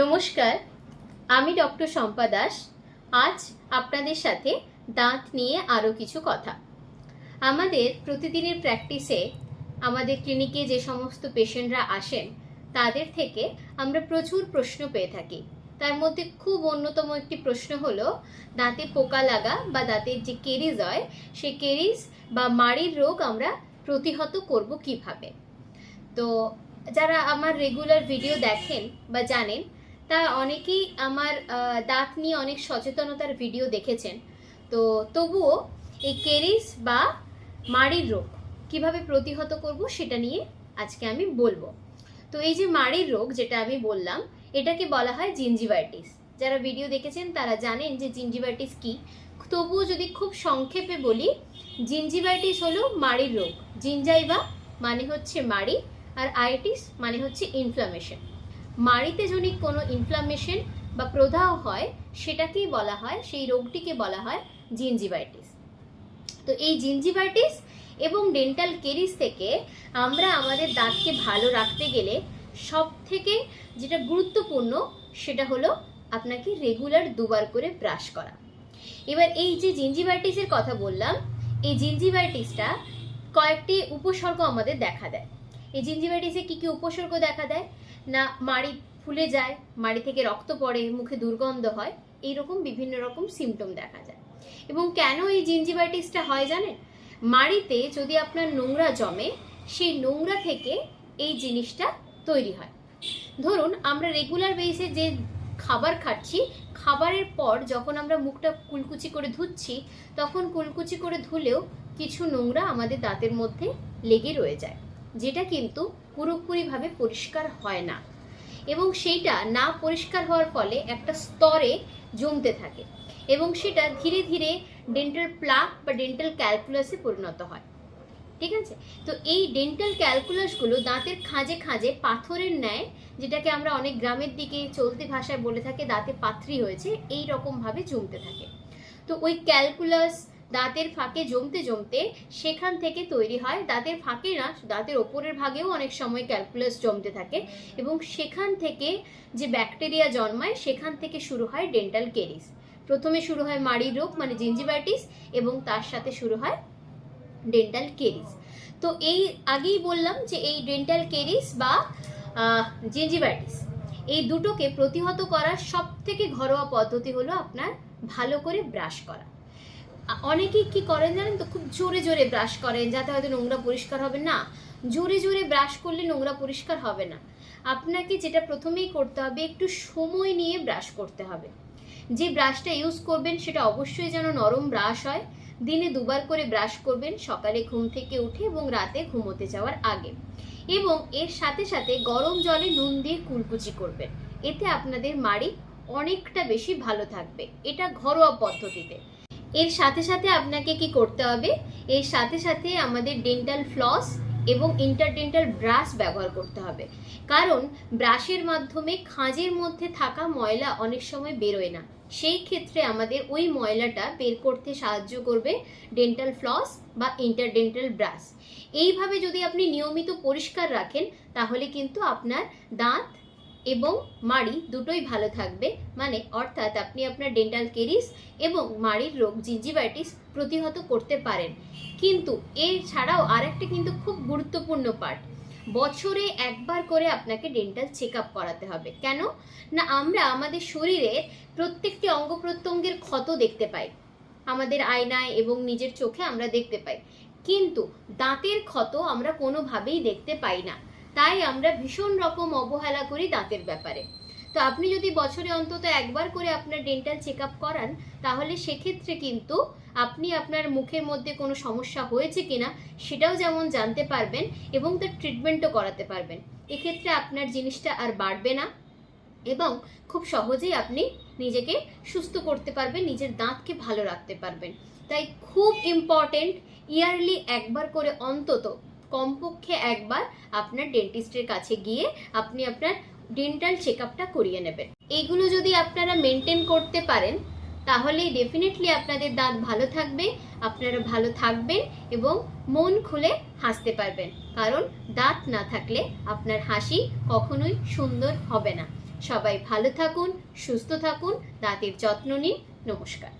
নমস্কার, আমি ডক্টর শম্পা দাস। আজ আপনাদের সাথে দাঁত নিয়ে আরও কিছু কথা। আমাদের প্রতিদিনের প্র্যাকটিসে আমাদের ক্লিনিকে যে সমস্ত পেশেন্টরা আসেন, তাদের থেকে আমরা প্রচুর প্রশ্ন পেয়ে থাকি। তার মধ্যে খুব অন্যতম একটি প্রশ্ন হলো, দাঁতে পোকা লাগা বা দাঁতের যে কেরিজ হয় সেই কেরিজ বা মাড়ির রোগ আমরা প্রতিহত করব কীভাবে? তো যারা আমার রেগুলার ভিডিও দেখেন বা জানেন তা অনেকেই আমার দাঁত নিয়ে অনেক সচেতনতার ভিডিও দেখেছেন। তো তবুও এই কেরিস বা মাড়ির রোগ কীভাবে প্রতিহত করব সেটা নিয়ে আজকে আমি বলব। তো এই যে মাড়ির রোগ যেটা আমি বললাম, এটাকে বলা হয় জিঞ্জিভাইটিস যারা ভিডিও দেখেছেন তারা জানেন যে জিঞ্জিভাইটিস কি। তবুও যদি খুব সংক্ষেপে বলি জিঞ্জিভাইটিস হলো মাড়ির রোগ। জিঞ্জাইভা মানে হচ্ছে মাড়ি, আর আইটিস মানে হচ্ছে ইনফ্লামেশন যদি কোনো ইনফ্লামেশন বা প্রদাহ হয়, সেটাকেই বলা হয়, সেই রোগটিকে বলা হয় জিঞ্জিভাইটিস তো এই জিঞ্জিভাইটিস এবং ডেন্টাল কেরিস থেকে আমরা আমাদের দাঁতকে ভালো রাখতে গেলে সব থেকে যেটা গুরুত্বপূর্ণ সেটা হলো আপনাকে রেগুলার দুবার করে ব্রাশ করা। এবার এই যে জিঞ্জিভাইটিসের কথা বললাম, এই জিঞ্জিভাইটিসটা কয়েকটি উপসর্গ আমাদের দেখা দেয়। এই জিঞ্জিভাইটিসে কী কী উপসর্গ দেখা দেয়? না, মাড়ি ফুলে যায়, মাড়ি থেকে রক্ত পড়ে, মুখে দুর্গন্ধ হয় এই রকম বিভিন্ন রকম সিমটম দেখা যায়। এবং কেন এই জিঞ্জিভাইটিসটা হয় জানেন? মাড়িতে যদি আপনার নোংরা জমে, সেই নোংরা থেকে এই জিনিসটা তৈরি হয়। ধরুন, আমরা রেগুলার বেসে যে খাবার খাচ্ছি, খাবারের পর যখন আমরা মুখটা কুলকুচি করে ধুচ্ছি, তখন কুলকুচি করে ধুলেও কিছু নোংরা আমাদের দাঁতের মধ্যে লেগে রয়ে যায়। যেটা কিন্তু পুরোপুরিভাবে পরিষ্কার হয় না। এবং সেইটা না পরিষ্কার হওয়ার ফলে একটা স্তরে জমতে থাকে এবং সেটা ধীরে ধীরে ডেন্টাল প্লাক বা ডেন্টাল ক্যালকুলাসে পরিণত হয়। ঠিক আছে? তো এই ডেন্টাল ক্যালকুলাসগুলো দাঁতের খাঁজে খাঁজে পাথরের ন্যায়, যেটাকে আমরা অনেক গ্রামের দিকে চলতি ভাষায় বলে থাকে, দাঁতে পাথরি হয়েছে, এই রকমভাবে জমতে থাকে। তো ওই ক্যালকুলাস দাঁতের ফাঁকে জমতে জমতে সেখান থেকে তৈরি হয়। দাঁতের ফাঁকে না, দাঁতের ওপরের ভাগেও অনেক সময় ক্যালকুলাস জমতে থাকে এবং সেখান থেকে যে ব্যাকটেরিয়া জন্মায়, সেখান থেকে শুরু হয় ডেন্টাল কেরিস প্রথমে শুরু হয় মাড়ির রোগ মানে জিঞ্জিভাইটিস এবং তার সাথে শুরু হয় ডেন্টাল কেরিস তো এই আগেই বললাম যে এই ডেন্টাল কেরিস বা জিঞ্জিভাইটিস এই দুটোকে প্রতিহত করার সব থেকে ঘরোয়া পদ্ধতি হলো আপনার ভালো করে ব্রাশ করা। অনেকেই কি করেন জানেন তো? খুব জোরে জোরে ব্রাশ করেন যাতে হয়তো নোংরা পরিষ্কার হবে না। জোরে জোরে ব্রাশ করলে নোংরা পরিষ্কার হবে না। আপনাকে যেটা প্রথমেই করতে হবে, একটু সময় নিয়ে ব্রাশ করতে হবে। যে ব্রাশটা ইউজ করবেন, সেটা অবশ্যই যেন নরম ব্রাশ হয়। দিনে দুবার করে ব্রাশ করবেন, সকালে ঘুম থেকে উঠে এবং রাতে ঘুমোতে যাওয়ার আগে। এবং এর সাথে সাথে গরম জলে নুন দিয়ে কুলকুচি করবেন। এতে আপনাদের মাড়ি অনেকটা বেশি ভালো থাকবে। এটা ঘরোয়া পদ্ধতিতে। এর সাথে সাথে আপনাকে কি করতে হবে? এর সাথে সাথে আমাদের ডেন্টাল ফ্লস এবং ইন্টারডেন্টাল ব্রাশ ব্যবহার করতে হবে। কারণ ব্রাশের মাধ্যমে খাঁজের মধ্যে থাকা ময়লা অনেক সময় বেরোয় না। সেই ক্ষেত্রে আমাদের ওই ময়লাটা বের করতে সাহায্য করবে ডেন্টাল ফ্লস বা ইন্টারডেন্টাল ব্রাশ এইভাবে যদি আপনি নিয়মিত পরিষ্কার রাখেন, তাহলে কিন্তু আপনার দাঁত এবং মাড়ি দুটোই ভালো থাকবে। মানে অর্থাৎ আপনি আপনার ডেন্টাল কেরিস এবং মাড়ির রোগ জিঞ্জিভাইটিস প্রতিহত করতে পারেন। কিন্তু এর ছাড়াও আরেকটা কিন্তু খুব গুরুত্বপূর্ণ পার্ট বছরে একবার করে আপনাকে ডেন্টাল চেক আপ করাতে হবে। কেন? না, আমরা আমাদের শরীরের প্রত্যেকটি অঙ্গ প্রত্যঙ্গের ক্ষত দেখতে পাই। আমাদের আয়নায় এবং নিজের চোখে আমরা দেখতে পাই। কিন্তু দাঁতের ক্ষত আমরা কোনোভাবেই দেখতে পাই না। তাই আমরা ভীষণ রকম অবহেলা করি দাঁতের ব্যাপারে। তো আপনি যদি বছরে অন্তত একবার করে আপনার ডেন্টাল চেক করান, তাহলে সেক্ষেত্রে কিন্তু আপনি আপনার মুখের মধ্যে কোনো সমস্যা হয়েছে কিনা সেটাও যেমন জানতে পারবেন এবং তার ট্রিটমেন্টও করাতে পারবেন। এক্ষেত্রে আপনার জিনিসটা আর বাড়বে না এবং খুব সহজেই আপনি নিজেকে সুস্থ করতে পারবেন, নিজের দাঁতকে ভালো রাখতে পারবেন। তাই খুব ইম্পর্টেন্ট ইয়ারলি একবার করে অন্তত কমপক্ষে একবার আপনার ডেন্টিস্টের কাছে গিয়ে আপনি আপনার ডেন্টাল চেক করিয়ে নেবেন। এইগুলো যদি আপনারা মেনটেন করতে পারেন, তাহলেই ডেফিনেটলি আপনাদের দাঁত ভালো থাকবে, আপনারা ভালো থাকবেন এবং মন খুলে হাসতে পারবেন। কারণ দাঁত না থাকলে আপনার হাসি কখনোই সুন্দর হবে না। সবাই ভালো থাকুন, সুস্থ থাকুন, দাঁতের যত্ন নিন। নমস্কার।